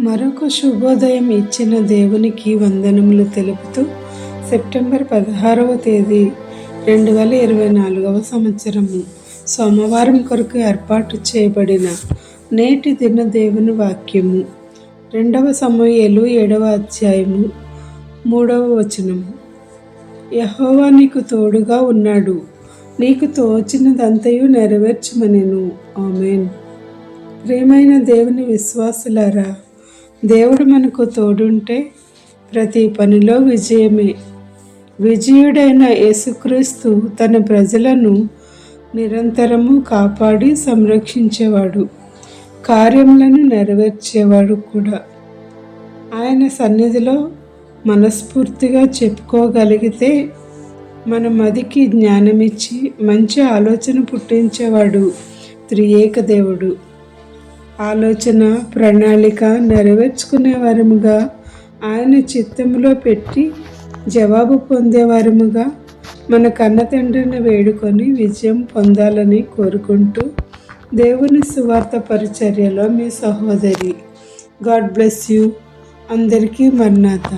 మరొక శుభోదయం ఇచ్చిన దేవునికి వందనములు తెలుపుతూ సెప్టెంబర్ పదహారవ తేదీ రెండు వేల ఇరవై నాలుగవ సంవత్సరము సోమవారం కొరకు ఏర్పాటు చేయబడిన నేటి దిన దేవుని వాక్యము. రెండవ సమయలు ఏడవ అధ్యాయము మూడవ వచనము యహోవా నీకు తోడుగా ఉన్నాడు. నీకు తోచినదంతయు నెరవేర్చమనెను. ఆమెన్. ప్రేమైన దేవుని విశ్వాసులారా దేవుడు మనకు తోడుంటే ప్రతి పనిలో విజయమే. విజయుడైన యేసుక్రీస్తు తన ప్రజలను నిరంతరము కాపాడి సంరక్షించేవాడు. కార్యములను నెరవేర్చేవాడు కూడా. ఆయన సన్నిధిలో మనస్ఫూర్తిగా చెప్పుకోగలిగితే మన మదికి జ్ఞానమిచ్చి మంచి ఆలోచన పుట్టించేవాడు త్రియేక దేవుడు. ఆలోచన ప్రణాళిక నెరవేర్చుకునే వారముగా ఆయన చిత్తంలో పెట్టి జవాబు పొందేవారముగా మన కన్న తండ్రిని వేడుకొని విజయం పొందాలని కోరుకుంటూ దేవుని సువార్త పరిచర్యలో మీ సహోదరి. God bless you. అందరికీ మర్నాథ